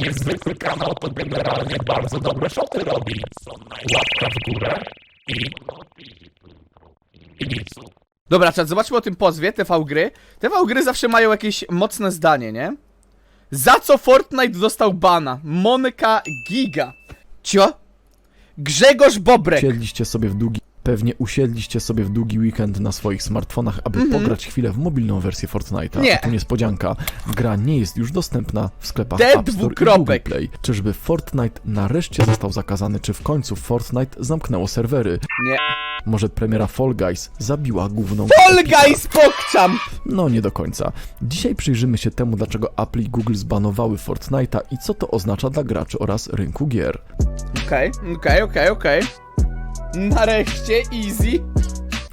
Niezwykły kanał to generalnie bardzo dobre szoty robi. Łapka w górę i... I nic. Dobra, czat, zobaczmy o tym pozwie TV Gry. TV Gry zawsze mają jakieś mocne zdanie, nie? Za co Fortnite dostał bana? Monika Giga. Cio? Grzegorz Bobrek. Usiedliście sobie w długi... Pewnie usiedliście sobie w długi weekend na swoich smartfonach, aby pograć chwilę w mobilną wersję Fortnite'a. Nie. A tu niespodzianka. Gra nie jest już dostępna w sklepach D App Store i. Google Play. Czyżby Fortnite nareszcie został zakazany, czy w końcu Fortnite zamknęło serwery? Nie. Może premiera Fall Guys zabiła główną... Fall? Guys Pokczam! No nie do końca. Dzisiaj przyjrzymy się temu, dlaczego Apple i Google zbanowały Fortnite'a i co to oznacza dla graczy oraz rynku gier. Okej, okej, okej, okej. Nareszcie, easy.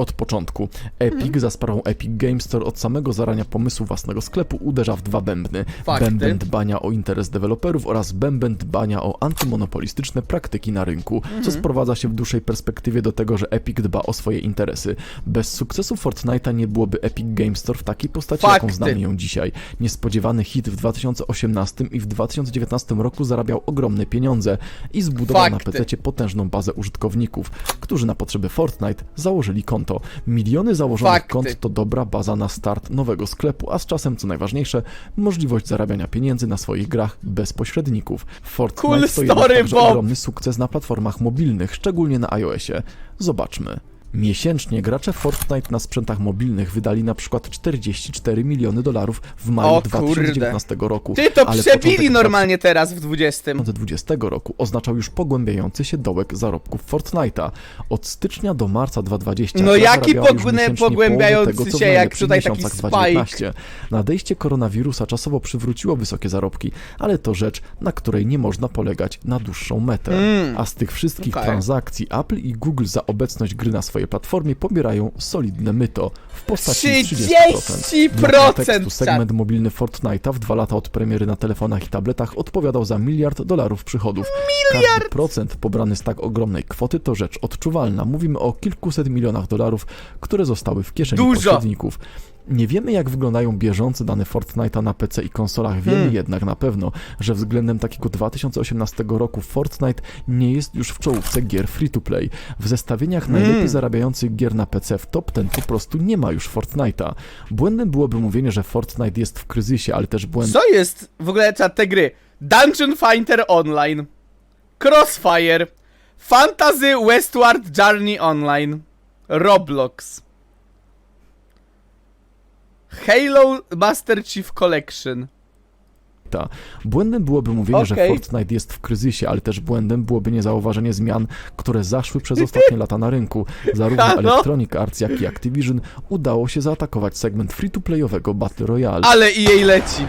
Od początku. Epic Mhm. za sprawą Epic Games Store od samego zarania pomysłu własnego sklepu uderza w dwa bębny. Fakty. Bęben dbania o interes deweloperów oraz bęben dbania o antymonopolistyczne praktyki na rynku, Mhm. co sprowadza się w dłuższej perspektywie do tego, że Epic dba o swoje interesy. Bez sukcesu Fortnite'a nie byłoby Epic Games Store w takiej postaci, jaką Fakty. znamy ją dzisiaj. Niespodziewany hit w 2018 i w 2019 roku zarabiał ogromne pieniądze i zbudował na Fakty. PC potężną bazę użytkowników, którzy na potrzeby Fortnite założyli konto. Miliony założonych Fakty. kont to dobra baza na start nowego sklepu, a z czasem, co najważniejsze, możliwość zarabiania pieniędzy na swoich grach bez pośredników. Fortnite Cool to story, ogromny sukces na platformach mobilnych, szczególnie na iOSie. Zobaczmy. Miesięcznie gracze Fortnite na sprzętach mobilnych wydali na przykład 44 miliony dolarów w maju O 2019 roku. Ty to ale przebili początek normalnie teraz w 20. 2020 roku oznaczał już pogłębiający się dołek zarobków Fortnite'a. Od stycznia do marca 2020 No jaki zarabiała już pogłę- miesięcznie pogłębiający tego, co w się, jak najlepszych tutaj taki miesiącach spike. 2019. Nadejście koronawirusa czasowo przywróciło wysokie zarobki, ale to rzecz, na której nie można polegać na dłuższą metę. Mm. A z tych wszystkich Okej. transakcji Apple i Google za obecność gry na swojej platformie pobierają solidne myto w postaci 30%. 30%, Dla kontekstu czat. segment mobilny Fortnite'a w dwa lata od premiery na telefonach i tabletach odpowiadał za miliard dolarów przychodów. Każdy procent pobrany z tak ogromnej kwoty to rzecz odczuwalna. Mówimy o kilkuset milionach dolarów, które zostały w kieszeni Dużo. pośredników. Nie wiemy, jak wyglądają bieżące dane Fortnite'a na PC i konsolach. Wiemy Hmm. jednak na pewno, że względem takiego 2018 roku Fortnite nie jest już w czołówce gier free-to-play. W zestawieniach Hmm. najlepiej zarabiających gier na PC w top 10 po prostu nie ma już Fortnite'a. Błędem byłoby mówienie, że Fortnite jest w kryzysie, ale też błędem Co jest w ogóle czat te gry? Dungeon Fighter Online, Crossfire, Fantasy Westward Journey Online, Roblox, Halo Master Chief Collection. Ta. Błędem byłoby mówienie, że Okej. Fortnite jest w kryzysie, ale też błędem byłoby niezauważenie zmian, które zaszły przez ostatnie lata na rynku. Zarówno Halo? Electronic Arts, jak i Activision udało się zaatakować segment free-to-playowego Battle Royale. Ale i jej leci.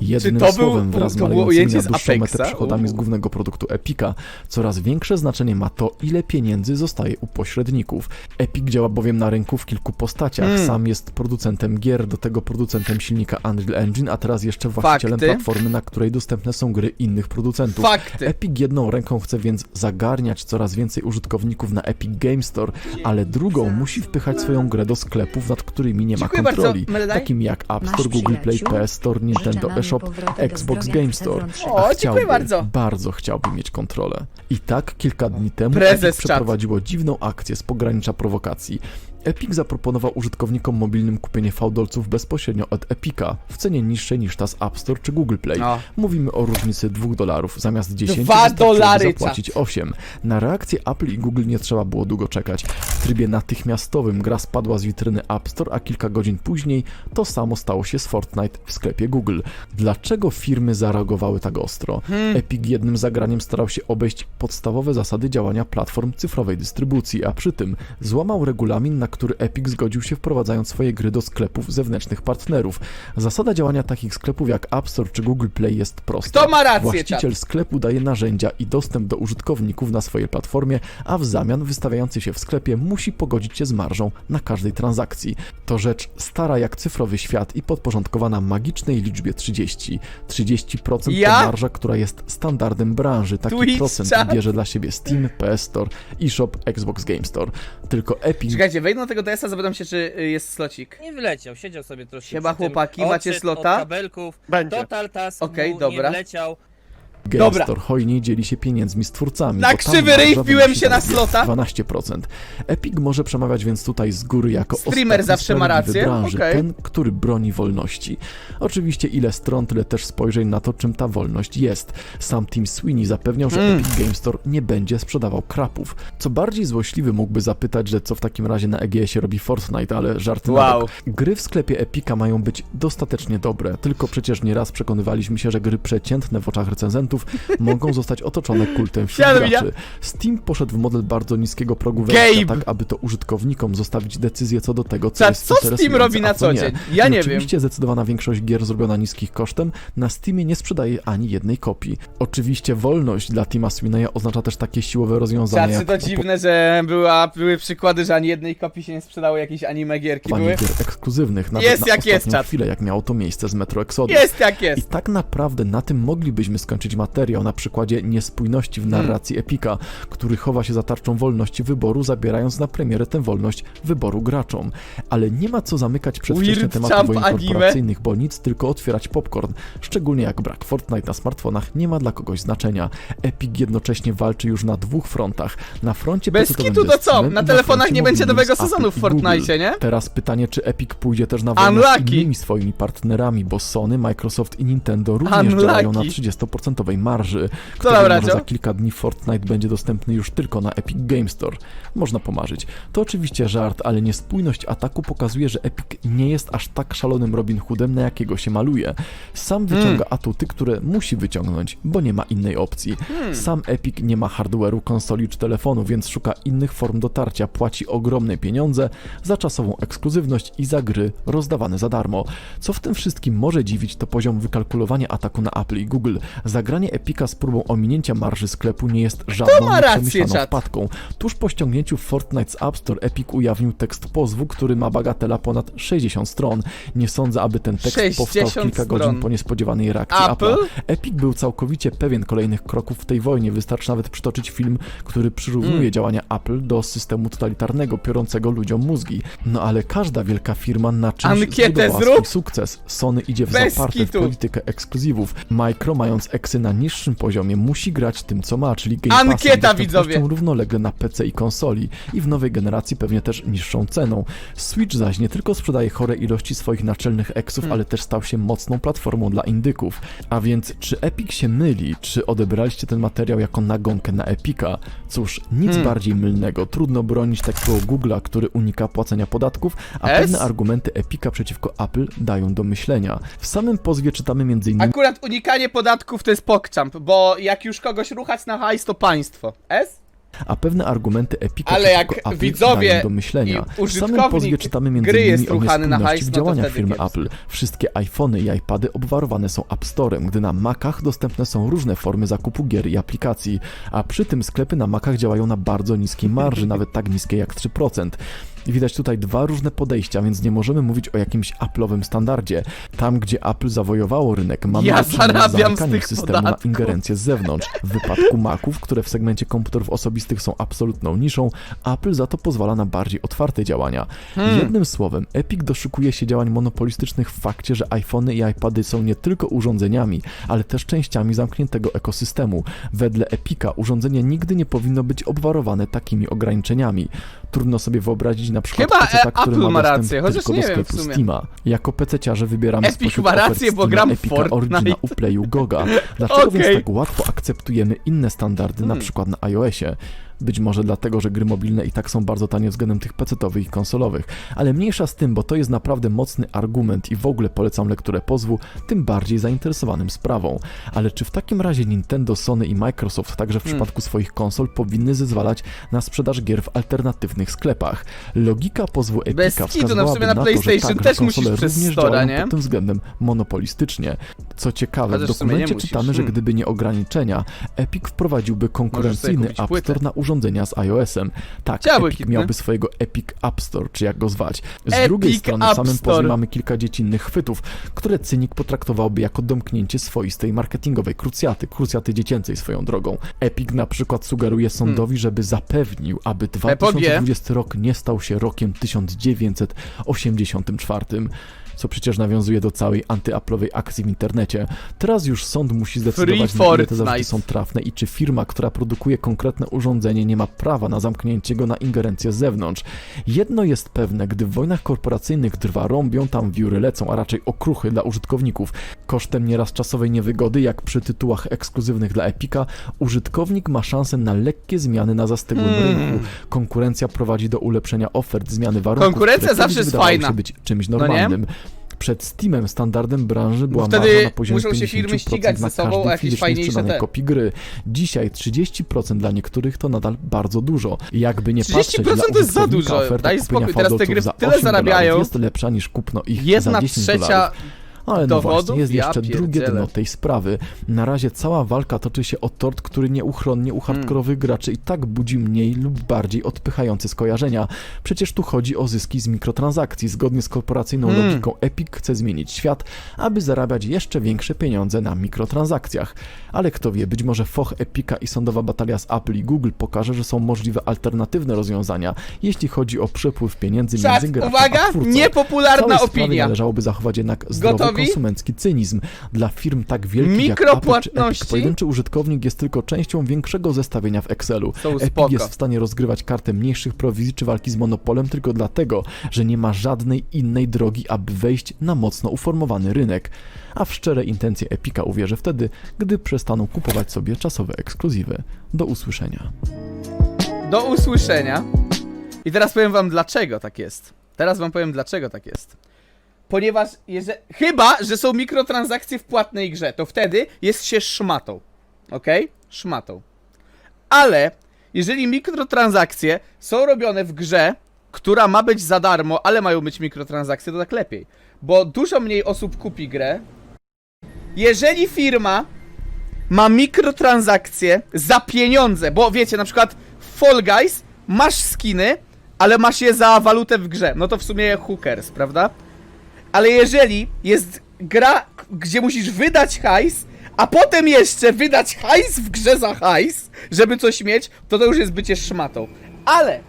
Jednym to był- słowem, wraz z to było ujęcie na z dłuższą metę Apexa? przychodami z głównego produktu Epica, coraz większe znaczenie ma to, ile pieniędzy zostaje u pośredników. Epic działa bowiem na rynku w kilku postaciach. Hmm. Sam jest producentem gier, do tego producentem silnika Unreal Engine, a teraz jeszcze właścicielem Fakty. platformy, na której dostępne są gry innych producentów. Fakty. Epic jedną ręką chce więc zagarniać coraz więcej użytkowników na Epic Game Store, ale drugą musi wpychać swoją grę do sklepów, nad którymi nie ma Dziękuję bardzo, kontroli, Meledaj. takim jak App Store, Google Play? PS Store, Nintendo Nam eShop, Xbox Game Store. O, dziękuję bardzo. bardzo chciałby mieć kontrolę. I tak kilka dni temu Prezes Epic czat. przeprowadziło dziwną akcję z pogranicza prowokacji. Epic zaproponował użytkownikom mobilnym kupienie fałdolców bezpośrednio od Epica w cenie niższej niż ta z App Store czy Google Play. No. Mówimy o różnicy 2 dolarów. Zamiast 10 Dwa wystarczyłoby dolary, zapłacić 8. Na reakcję Apple i Google nie trzeba było długo czekać. W trybie natychmiastowym gra spadła z witryny App Store, a kilka godzin później to samo stało się z Fortnite w sklepie Google. Dlaczego firmy zareagowały tak ostro? Hmm. Epic jednym zagraniem starał się obejść podstawowe zasady działania platform cyfrowej dystrybucji, a przy tym złamał regulamin, na który Epic zgodził się wprowadzając swoje gry do sklepów zewnętrznych partnerów. Zasada działania takich sklepów jak App Store czy Google Play jest prosta. Kto ma rację, Właściciel czat? sklepu daje narzędzia i dostęp do użytkowników na swojej platformie, a w zamian wystawiający się w sklepie musi pogodzić się z marżą na każdej transakcji. To rzecz stara jak cyfrowy świat i podporządkowana magicznej liczbie 30. 30% Ja? to marża, która jest standardem branży. Taki Twitch procent chat? bierze dla siebie Steam, PS Store, eShop, Xbox Game Store. Tylko Epic Czekajcie, wejdę na tego DS-a, zapytam się, czy y, jest slocik. Nie wyleciał, siedział sobie troszkę. Tym, chłopaki, macie slota? Od kabelków. Będzie. Total task Okej, mu dobra. nie wleciał. Dobra. Store hojnie dzieli się pieniędzmi z twórcami. Na bo tam krzywy marża ryj wynosi się na slota. 12%. Epic może przemawiać więc tutaj z góry jako Streamer ostatni zawsze ma sprawiedliwy rację, branży, okej. ten, który broni wolności. Oczywiście ile stron, tyle też spojrzeń na to, czym ta wolność jest. Sam Tim Sweeney zapewniał, że Mm. Epic Game Store nie będzie sprzedawał krapów. Co bardziej złośliwy mógłby zapytać, że co w takim razie na EGS-ie robi Fortnite, ale żarty na Wow. bok. Gry w sklepie Epica mają być dostatecznie dobre, tylko przecież nieraz przekonywaliśmy się, że gry przeciętne w oczach recenzentów mogą zostać otoczone kultem wśród graczy. Steam poszedł w model bardzo niskiego progu wejścia, tak aby to użytkownikom zostawić decyzję co do tego, co Co, jest co Steam robi na co dzień? Ja I nie wiem. Oczywiście zdecydowana większość gier zrobiona niskich kosztem na Steamie nie sprzedaje ani jednej kopii. Oczywiście wolność dla Tima Sweeneya oznacza też takie siłowe rozwiązania jak to dziwne, że była, były przykłady, że ani jednej kopii się nie sprzedało, jakieś anime gierki były. gier ekskluzywnych, nawet Jest na jak jest, czat. chwilę, jak miało to miejsce z Metro Exodus. Jest jak I jest. tak naprawdę na tym moglibyśmy skończyć materiał materiał na przykładzie niespójności w narracji. Hmm. Epika, który chowa się za tarczą wolności wyboru, zabierając na premierę tę wolność wyboru graczom. Ale nie ma co zamykać przedwcześnie tematów wojen korporacyjnych, bo nic, tylko otwierać popcorn. Szczególnie jak brak Fortnite na smartfonach nie ma dla kogoś znaczenia. Epic jednocześnie walczy już na dwóch frontach. Na froncie Bez kitu to co? Na telefonach na nie będzie nowego sezonu w Fortnite, nie? Teraz pytanie, czy Epic pójdzie też na wojnę Unlucky. z innymi swoimi partnerami, bo Sony, Microsoft i Nintendo również Unlucky. działają na 30% marży, która za kilka dni Fortnite będzie dostępny już tylko na Epic Game Store. Można pomarzyć. To oczywiście żart, ale niespójność ataku pokazuje, że Epic nie jest aż tak szalonym Robin Hoodem, na jakiego się maluje. Sam hmm. wyciąga atuty, które musi wyciągnąć, bo nie ma innej opcji. Hmm. Sam Epic nie ma hardware'u, konsoli czy telefonu, więc szuka innych form dotarcia, płaci ogromne pieniądze za czasową ekskluzywność i za gry rozdawane za darmo. Co w tym wszystkim może dziwić, to poziom wykalkulowania ataku na Apple i Google. Zagranie Epica z próbą ominięcia marży sklepu nie jest żadną czat. wpadką. Tuż po ściągnięciu Fortnite z App Store Epic ujawnił tekst pozwu, który ma bagatela ponad 60 stron. Nie sądzę, aby ten tekst powstał 60 kilka godzin stron. po niespodziewanej reakcji Apple? Apple'a. Epic był całkowicie pewien kolejnych kroków w tej wojnie. Wystarczy nawet przytoczyć film, który przyrównuje Mm. działania Apple do systemu totalitarnego, piorącego ludziom mózgi. No ale każda wielka firma na czymś Ankietę zrób! swój sukces. Sony idzie w Bez zaparte w kitu. politykę ekskluzywów. Micro, mając eksy na niższym poziomie, musi grać tym, co ma, czyli Game Passem, Ankieta, widzowie! równolegle na PC i konsoli i w nowej generacji pewnie też niższą ceną. Switch zaś nie tylko sprzedaje chore ilości swoich naczelnych eksów, Hmm. ale też stał się mocną platformą dla indyków. A więc czy Epic się myli, czy odebraliście ten materiał jako nagonkę na Epica? Cóż, nic Hmm. bardziej mylnego. Trudno bronić takiego Google'a, który unika płacenia podatków, a Es? pewne argumenty Epica przeciwko Apple dają do myślenia. W samym pozwie czytamy m.in. Akurat unikanie podatków to jest bo jak już kogoś ruchać na hajs, to państwo. S? a pewne argumenty Epica Ale jak Apple widzowie do myślenia. W samym pozwie czytamy między gry innymi jest o na hajs, w no działaniach firmy kiepsko. Apple. Wszystkie iPhony i iPady obwarowane są App Storem, gdy na Macach dostępne są różne formy zakupu gier i aplikacji, a przy tym sklepy na Macach działają na bardzo niskiej marży, nawet tak niskiej jak 3%. I widać tutaj dwa różne podejścia, więc nie możemy mówić o jakimś Apple'owym standardzie. Tam, gdzie Apple zawojowało rynek, mamy Ja zarabiam z zamykaniem tych systemu podatków. na ingerencję z zewnątrz. W wypadku Maców, które w segmencie komputerów osobistych są absolutną niszą, Apple za to pozwala na bardziej otwarte działania. Hmm. Jednym słowem, Epic doszukuje się działań monopolistycznych w fakcie, że iPhony i iPady są nie tylko urządzeniami, ale też częściami zamkniętego ekosystemu. Wedle Epica urządzenie nigdy nie powinno być obwarowane takimi ograniczeniami. Trudno sobie wyobrazić na przykład Chyba, peceta, e, który Apple ma ma rację, chociaż nie wiem w sumie. Steama. Jako pececiarze wybieramy Epic spośród ma rację, bo gram Epica Fortnite. Origina, Uplayu, Goga. Dlaczego więc Okej. tak łatwo akceptujemy inne standardy, na Hmm. przykład na iOSie? Być może dlatego, że gry mobilne i tak są bardzo tanie względem tych pecetowych i konsolowych. Ale mniejsza z tym, bo to jest naprawdę mocny argument i w ogóle polecam lekturę pozwu tym bardziej zainteresowanym sprawą. Ale czy w takim razie Nintendo, Sony i Microsoft także w Hmm. przypadku swoich konsol powinny zezwalać na sprzedaż gier w alternatywnych sklepach? Logika pozwu Epica no wskazywałaby na na to, że tak, też konsole również Store'a, działają nie? pod tym względem monopolistycznie. Co ciekawe, w dokumencie musisz. czytamy, że gdyby nie ograniczenia, Epic wprowadziłby konkurencyjny App. Store na urządzenia z iOS-em. Tak, Chciałby Epic miałby swojego Epic App Store, czy jak go zwać. Z Epic drugiej strony App samym Store. mamy kilka dziecinnych chwytów, które cynik potraktowałby jako domknięcie swoistej marketingowej krucjaty, krucjaty dziecięcej swoją drogą. Epic na przykład sugeruje sądowi, żeby zapewnił, aby Epogie. 2020 rok nie stał się rokiem 1984. co przecież nawiązuje do całej antyaplowej akcji w internecie. Teraz już sąd musi zdecydować, Free na ile te zarzuty są trafne i czy firma, która produkuje konkretne urządzenie, nie ma prawa na zamknięcie go na ingerencję z zewnątrz. Jedno jest pewne, gdy w wojnach korporacyjnych drwa rąbią, tam wióry lecą, a raczej okruchy dla użytkowników. Kosztem nieraz czasowej niewygody, jak przy tytułach ekskluzywnych dla Epika, użytkownik ma szansę na lekkie zmiany na zastygłym Hmm. rynku. Konkurencja prowadzi do ulepszenia ofert, zmiany warunków. Konkurencja zawsze jest fajna. być czymś No normalnym. Przed Steamem standardem branży była wtedy marża na poziomie muszą się 50% firmy ścigać na ze sobą każdy jakieś fajniejsze te. kopii gry. Dzisiaj 30% dla niektórych to nadal bardzo dużo. Jakby nie 30% patrzeć, dla to jest za dużo. Daj spokój, teraz te gry za tyle 8 zarabiają. jest lepsza niż kupno ich za Jedna 10 trzecia dolarów. Ale no właśnie, jest Ja jeszcze drugie pierdzielę. dno tej sprawy. Na razie cała walka toczy się o tort, który nieuchronnie u hardkorowych graczy i tak budzi mniej lub bardziej odpychające skojarzenia. Przecież tu chodzi o zyski z mikrotransakcji. Zgodnie z korporacyjną Mm. logiką Epic chce zmienić świat, aby zarabiać jeszcze większe pieniądze na mikrotransakcjach. Ale kto wie, być może foch Epica i sądowa batalia z Apple i Google pokaże, że są możliwe alternatywne rozwiązania, jeśli chodzi o przepływ pieniędzy między graczem uwaga, a twórcą. niepopularna Całej sprawie opinia. należałoby zachować jednak zdrowy Gotowi? Konsumencki cynizm. Dla firm tak wielkich jak Apple czy Mikropłatności? Epic, pojedynczy użytkownik jest tylko częścią większego zestawienia w Excelu. Są Epic spoko. jest w stanie rozgrywać kartę mniejszych prowizji czy walki z monopolem tylko dlatego, że nie ma żadnej innej drogi, aby wejść na mocno uformowany rynek. A w szczere intencje Epica uwierzę wtedy, gdy przestaną kupować sobie czasowe ekskluzywy. Do usłyszenia. Do usłyszenia. I teraz powiem wam dlaczego tak jest. Teraz wam powiem dlaczego tak jest. Ponieważ. Chyba, że są mikrotransakcje w płatnej grze, to wtedy jest się szmatą. Ok? Szmatą. Ale jeżeli mikrotransakcje są robione w grze, która ma być za darmo, ale mają być mikrotransakcje, to tak lepiej. Bo dużo mniej osób kupi grę. Jeżeli firma ma mikrotransakcje za pieniądze, bo wiecie, na przykład w Fall Guys masz skiny, ale masz je za walutę w grze, no to w sumie hookers, prawda? Ale jeżeli jest gra, gdzie musisz wydać hajs, a potem jeszcze wydać hajs w grze za hajs, żeby coś mieć, to to już jest bycie szmatą. Ale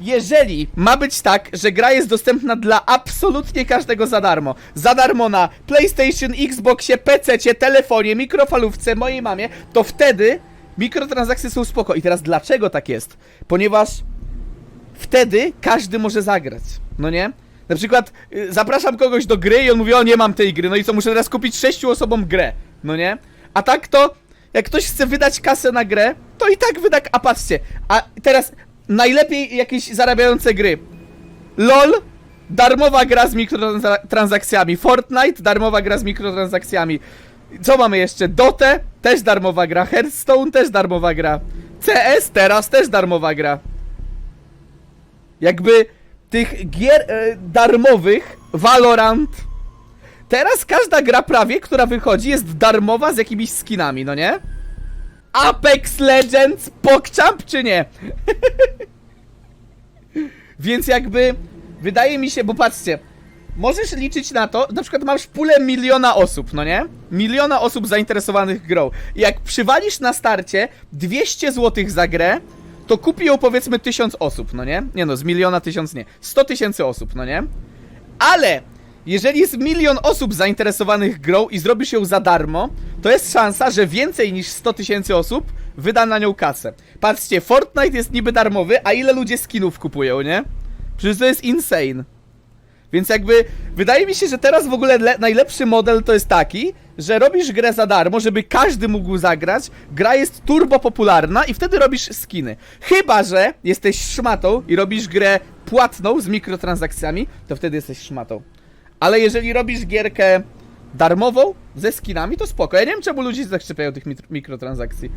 jeżeli ma być tak, że gra jest dostępna dla absolutnie każdego za darmo, za darmo na PlayStation, Xboxie, PC, telefonie, mikrofalówce, mojej mamie, to wtedy mikrotransakcje są spoko. I teraz dlaczego tak jest? Ponieważ wtedy każdy może zagrać, no nie? Na przykład y, zapraszam kogoś do gry i on mówi, o nie mam tej gry, no i co, muszę teraz kupić sześciu osobom grę, no nie? A tak to, jak ktoś chce wydać kasę na grę, to i tak wyda, a patrzcie, a teraz najlepiej jakieś zarabiające gry. LOL, darmowa gra z mikrotransakcjami, Fortnite, darmowa gra z mikrotransakcjami. Co mamy jeszcze? Dotę, też darmowa gra, Hearthstone, też darmowa gra. CS, teraz też darmowa gra. Jakby tych gier e, darmowych, Valorant. Teraz każda gra prawie, która wychodzi, jest darmowa z jakimiś skinami, no nie? Apex Legends, PogChamp czy nie? Więc jakby wydaje mi się, bo patrzcie, możesz liczyć na to, na przykład masz pulę miliona osób, no nie? Miliona osób zainteresowanych grą. I jak przywalisz na starcie 200 zł za grę, to kupi ją powiedzmy 1000 osób, no nie? Nie no, z miliona tysiąc nie. 100 tysięcy osób, no nie? Ale jeżeli jest milion osób zainteresowanych grą i zrobisz ją za darmo, to jest szansa, że więcej niż 100 tysięcy osób wyda na nią kasę. Patrzcie, Fortnite jest niby darmowy, a ile ludzie skinów kupują, nie? Przecież to jest insane. Więc jakby wydaje mi się, że teraz w ogóle le- najlepszy model to jest taki, że robisz grę za darmo, żeby każdy mógł zagrać, gra jest turbo popularna i wtedy robisz skiny. Chyba, że jesteś szmatą i robisz grę płatną z mikrotransakcjami, to wtedy jesteś szmatą. Ale jeżeli robisz gierkę darmową ze skinami, to spoko. Ja nie wiem, czemu ludzie tak tych mikrotransakcji.